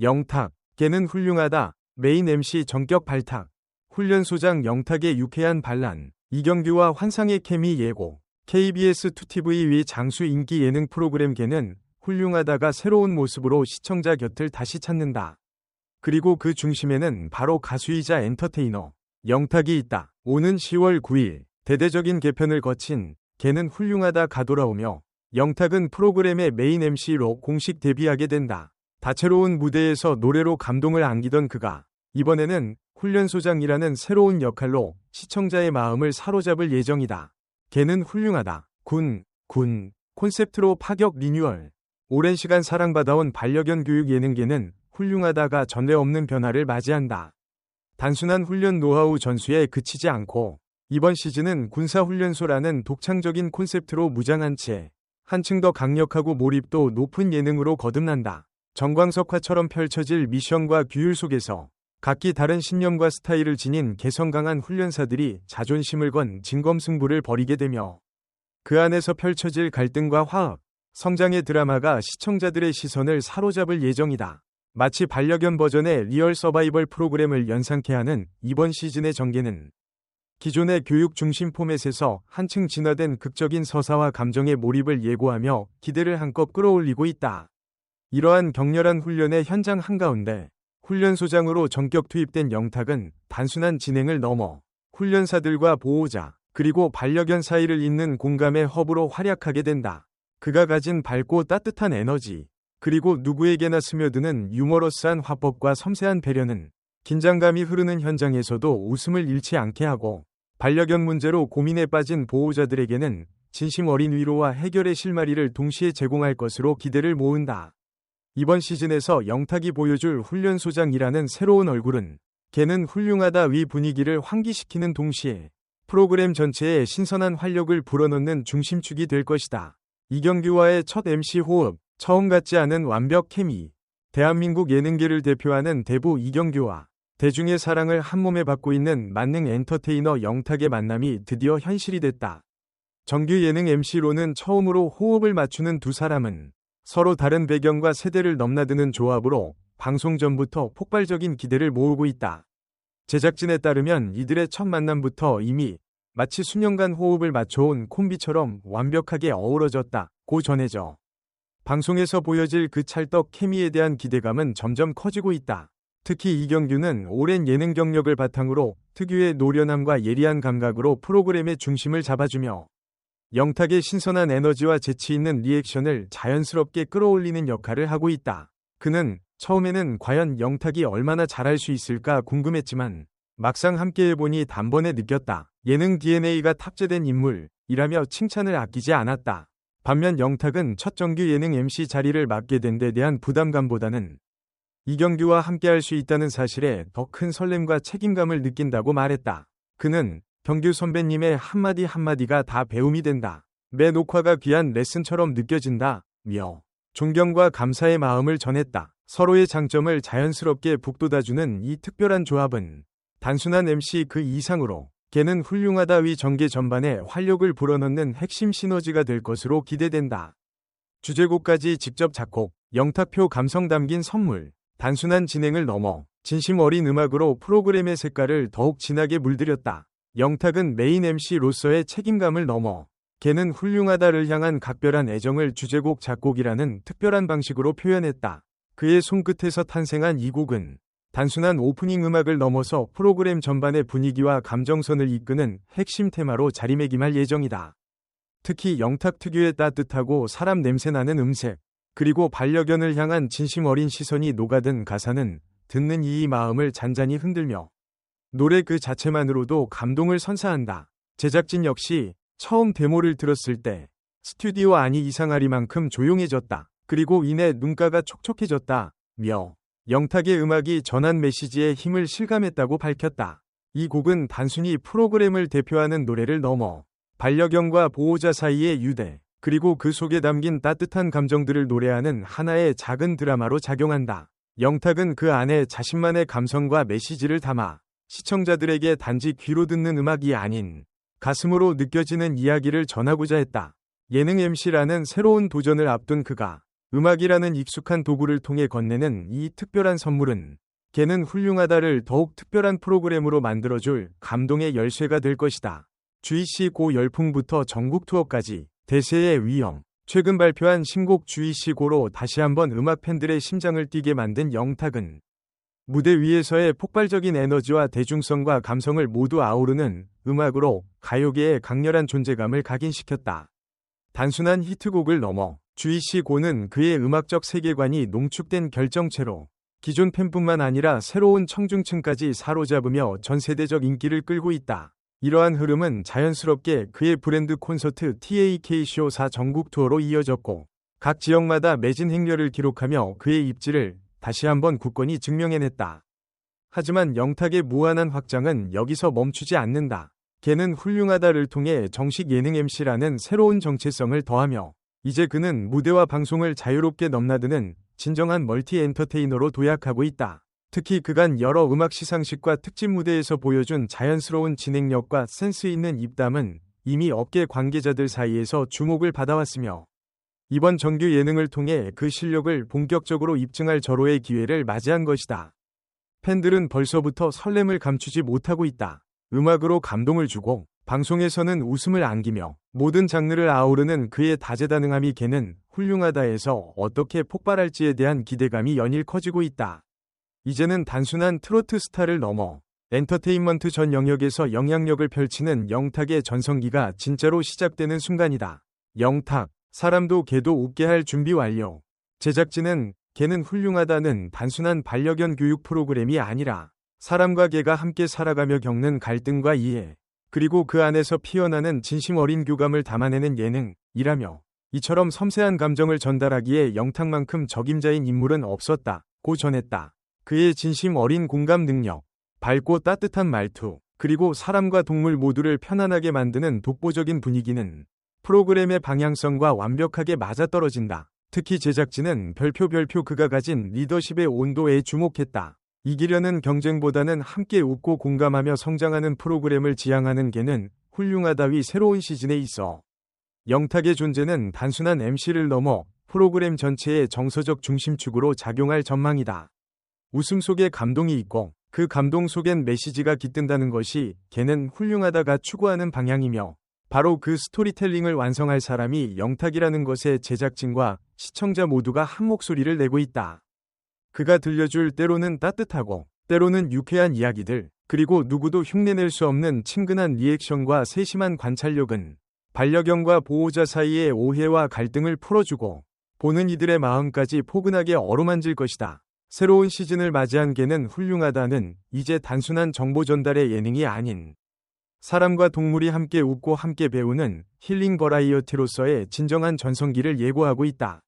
영탁, 걔는 훌륭하다. 메인 MC 전격 발탁. 훈련소장 영탁의 유쾌한 반란. 이경규와 환상의 케미 예고. KBS 2TV 위 장수 인기 예능 프로그램 걔는 훌륭하다가 새로운 모습으로 시청자 곁을 다시 찾는다. 그리고 그 중심에는 바로 가수이자 엔터테이너 영탁이 있다. 오는 10월 9일 대대적인 개편을 거친 걔는 훌륭하다 가돌아오며 영탁은 프로그램의 메인 MC로 공식 데뷔하게 된다. 다채로운 무대에서 노래로 감동을 안기던 그가 이번에는 훈련소장이라는 새로운 역할로 시청자의 마음을 사로잡을 예정이다. 걔는 훌륭하다. 군, 군, 콘셉트로 파격 리뉴얼. 오랜 시간 사랑받아온 반려견 교육 예능계는 훌륭하다가 전례 없는 변화를 맞이한다. 단순한 훈련 노하우 전수에 그치지 않고 이번 시즌은 군사훈련소라는 독창적인 콘셉트로 무장한 채 한층 더 강력하고 몰입도 높은 예능으로 거듭난다. 정광석화처럼 펼쳐질 미션과 규율 속에서 각기 다른 신념과 스타일을 지닌 개성 강한 훈련사들이 자존심을 건 진검승부를 벌이게 되며 그 안에서 펼쳐질 갈등과 화합, 성장의 드라마가 시청자들의 시선을 사로잡을 예정이다. 마치 반려견 버전의 리얼 서바이벌 프로그램을 연상케 하는 이번 시즌의 전개는 기존의 교육 중심 포맷에서 한층 진화된 극적인 서사와 감정의 몰입을 예고하며 기대를 한껏 끌어올리고 있다. 이러한 격렬한 훈련의 현장 한가운데 훈련소장으로 전격 투입된 영탁은 단순한 진행을 넘어 훈련사들과 보호자 그리고 반려견 사이를 잇는 공감의 허브로 활약하게 된다. 그가 가진 밝고 따뜻한 에너지 그리고 누구에게나 스며드는 유머러스한 화법과 섬세한 배려는 긴장감이 흐르는 현장에서도 웃음을 잃지 않게 하고 반려견 문제로 고민에 빠진 보호자들에게는 진심 어린 위로와 해결의 실마리를 동시에 제공할 것으로 기대를 모은다. 이번 시즌에서 영탁이 보여줄 훈련소장이라는 새로운 얼굴은 걔는 훌륭하다 위 분위기를 환기시키는 동시에 프로그램 전체에 신선한 활력을 불어넣는 중심축이 될 것이다. 이경규와의 첫 MC 호흡, 처음 같지 않은 완벽 케미, 대한민국 예능계를 대표하는 대부 이경규와 대중의 사랑을 한몸에 받고 있는 만능 엔터테이너 영탁의 만남이 드디어 현실이 됐다. 정규 예능 MC로는 처음으로 호흡을 맞추는 두 사람은 서로 다른 배경과 세대를 넘나드는 조합으로 방송 전부터 폭발적인 기대를 모으고 있다. 제작진에 따르면 이들의 첫 만남부터 이미 마치 수년간 호흡을 맞춰온 콤비처럼 완벽하게 어우러졌다 고 전해져. 방송에서 보여질 그 찰떡 케미에 대한 기대감은 점점 커지고 있다. 특히 이경규는 오랜 예능 경력을 바탕으로 특유의 노련함과 예리한 감각으로 프로그램의 중심을 잡아주며 영탁의 신선한 에너지와 재치 있는 리액션을 자연스럽게 끌어올리는 역할을 하고 있다. 그는 처음에는 과연 영탁이 얼마나 잘할 수 있을까 궁금했지만 막상 함께 해보니 단번에 느꼈다. 예능 DNA가 탑재된 인물이라며 칭찬을 아끼지 않았다. 반면 영탁은 첫 정규 예능 MC 자리를 맡게 된 데 대한 부담감보다는 이경규와 함께할 수 있다는 사실에 더 큰 설렘과 책임감을 느낀다고 말했다. 그는 경규 선배님의 한마디 한마디가 다 배움이 된다. 매 녹화가 귀한 레슨처럼 느껴진다. 며 존경과 감사의 마음을 전했다. 서로의 장점을 자연스럽게 북돋아주는 이 특별한 조합은 단순한 MC 그 이상으로 걔는 훌륭하다 위 전개 전반에 활력을 불어넣는 핵심 시너지가 될 것으로 기대된다. 주제곡까지 직접 작곡, 영탁표 감성 담긴 선물, 단순한 진행을 넘어 진심 어린 음악으로 프로그램의 색깔을 더욱 진하게 물들였다. 영탁은 메인 MC로서의 책임감을 넘어 걔는 훌륭하다를 향한 각별한 애정을 주제곡 작곡이라는 특별한 방식으로 표현했다. 그의 손끝에서 탄생한 이 곡은 단순한 오프닝 음악을 넘어서 프로그램 전반의 분위기와 감정선을 이끄는 핵심 테마로 자리매김할 예정이다. 특히 영탁 특유의 따뜻하고 사람 냄새나는 음색, 그리고 반려견을 향한 진심 어린 시선이 녹아든 가사는 듣는 이의 마음을 잔잔히 흔들며 노래 그 자체만으로도 감동을 선사한다. 제작진 역시 처음 데모를 들었을 때 스튜디오 안이 이상하리만큼 조용해졌다. 그리고 이내 눈가가 촉촉해졌다. 며 영탁의 음악이 전한 메시지의 힘을 실감했다고 밝혔다. 이 곡은 단순히 프로그램을 대표하는 노래를 넘어 반려견과 보호자 사이의 유대, 그리고 그 속에 담긴 따뜻한 감정들을 노래하는 하나의 작은 드라마로 작용한다. 영탁은 그 안에 자신만의 감성과 메시지를 담아 시청자들에게 단지 귀로 듣는 음악이 아닌 가슴으로 느껴지는 이야기를 전하고자 했다. 예능 MC라는 새로운 도전을 앞둔 그가 음악이라는 익숙한 도구를 통해 건네는 이 특별한 선물은 걔는 훌륭하다를 더욱 특별한 프로그램으로 만들어줄 감동의 열쇠가 될 것이다. 주이씨 고 열풍부터 전국 투어까지 대세의 위험. 최근 발표한 신곡 주이씨 고로 다시 한번 음악 팬들의 심장을 뛰게 만든 영탁은 무대 위에서의 폭발적인 에너지와 대중성과 감성을 모두 아우르는 음악으로 가요계의 강렬한 존재감을 각인시켰다. 단순한 히트곡을 넘어 주이씨 고는 그의 음악적 세계관이 농축된 결정체로 기존 팬뿐만 아니라 새로운 청중층까지 사로잡으며 전 세대적 인기를 끌고 있다. 이러한 흐름은 자연스럽게 그의 브랜드 콘서트 TAK쇼 4 전국 투어로 이어졌고 각 지역마다 매진 행렬을 기록하며 그의 입지를 다시 한번 굳건히 증명해냈다. 하지만 영탁의 무한한 확장은 여기서 멈추지 않는다. 걔는 훌륭하다를 통해 정식 예능 MC라는 새로운 정체성을 더하며 이제 그는 무대와 방송을 자유롭게 넘나드는 진정한 멀티 엔터테이너로 도약하고 있다. 특히 그간 여러 음악 시상식과 특집 무대에서 보여준 자연스러운 진행력과 센스 있는 입담은 이미 업계 관계자들 사이에서 주목을 받아왔으며 이번 정규 예능을 통해 그 실력을 본격적으로 입증할 절호의 기회를 맞이한 것이다. 팬들은 벌써부터 설렘을 감추지 못하고 있다. 음악으로 감동을 주고 방송에서는 웃음을 안기며 모든 장르를 아우르는 그의 다재다능함이 걔는 훌륭하다에서 어떻게 폭발할지에 대한 기대감이 연일 커지고 있다. 이제는 단순한 트로트 스타를 넘어 엔터테인먼트 전 영역에서 영향력을 펼치는 영탁의 전성기가 진짜로 시작되는 순간이다. 영탁, 사람도 개도 웃게 할 준비 완료. 제작진은 개는 훌륭하다는 단순한 반려견 교육 프로그램이 아니라 사람과 개가 함께 살아가며 겪는 갈등과 이해, 그리고 그 안에서 피어나는 진심 어린 교감을 담아내는 예능이라며 이처럼 섬세한 감정을 전달하기에 영탁만큼 적임자인 인물은 없었다. 고 전했다. 그의 진심 어린 공감 능력, 밝고 따뜻한 말투, 그리고 사람과 동물 모두를 편안하게 만드는 독보적인 분위기는 프로그램의 방향성과 완벽하게 맞아떨어진다. 특히 제작진은 별표 별표 그가 가진 리더십의 온도에 주목했다. 이기려는 경쟁보다는 함께 웃고 공감하며 성장하는 프로그램을 지향하는 게는 훌륭하다위 새로운 시즌에 있어 영탁의 존재는 단순한 MC를 넘어 프로그램 전체의 정서적 중심축으로 작용할 전망이다. 웃음 속에 감동이 있고 그 감동 속엔 메시지가 깃든다는 것이 걔는 훌륭하다가 추구하는 방향이며 바로 그 스토리텔링을 완성할 사람이 영탁이라는 것에 제작진과 시청자 모두가 한 목소리를 내고 있다. 그가 들려줄 때로는 따뜻하고 때로는 유쾌한 이야기들, 그리고 누구도 흉내낼 수 없는 친근한 리액션과 세심한 관찰력은 반려견과 보호자 사이의 오해와 갈등을 풀어주고 보는 이들의 마음까지 포근하게 어루만질 것이다. 새로운 시즌을 맞이한 개는 훌륭하다는 이제 단순한 정보 전달의 예능이 아닌 사람과 동물이 함께 웃고 함께 배우는 힐링 버라이어티로서의 진정한 전성기를 예고하고 있다.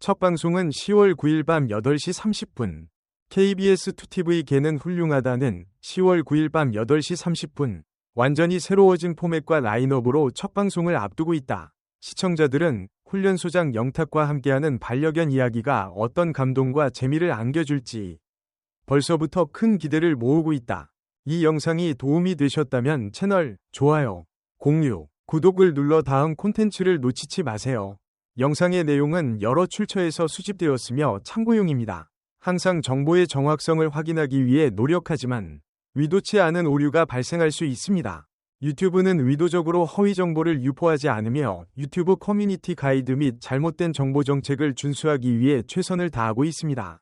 첫 방송은 10월 9일 밤 8시 30분. KBS 2TV 개는 훌륭하다는 10월 9일 밤 8시 30분. 완전히 새로워진 포맷과 라인업으로 첫 방송을 앞두고 있다. 시청자들은 훈련소장 영탁과 함께하는 반려견 이야기가 어떤 감동과 재미를 안겨줄지 벌써부터 큰 기대를 모으고 있다. 이 영상이 도움이 되셨다면 채널 좋아요, 공유, 구독을 눌러 다음 콘텐츠를 놓치지 마세요. 영상의 내용은 여러 출처에서 수집되었으며 참고용입니다. 항상 정보의 정확성을 확인하기 위해 노력하지만 위도치 않은 오류가 발생할 수 있습니다. 유튜브는 의도적으로 허위 정보를 유포하지 않으며 유튜브 커뮤니티 가이드 및 잘못된 정보 정책을 준수하기 위해 최선을 다하고 있습니다.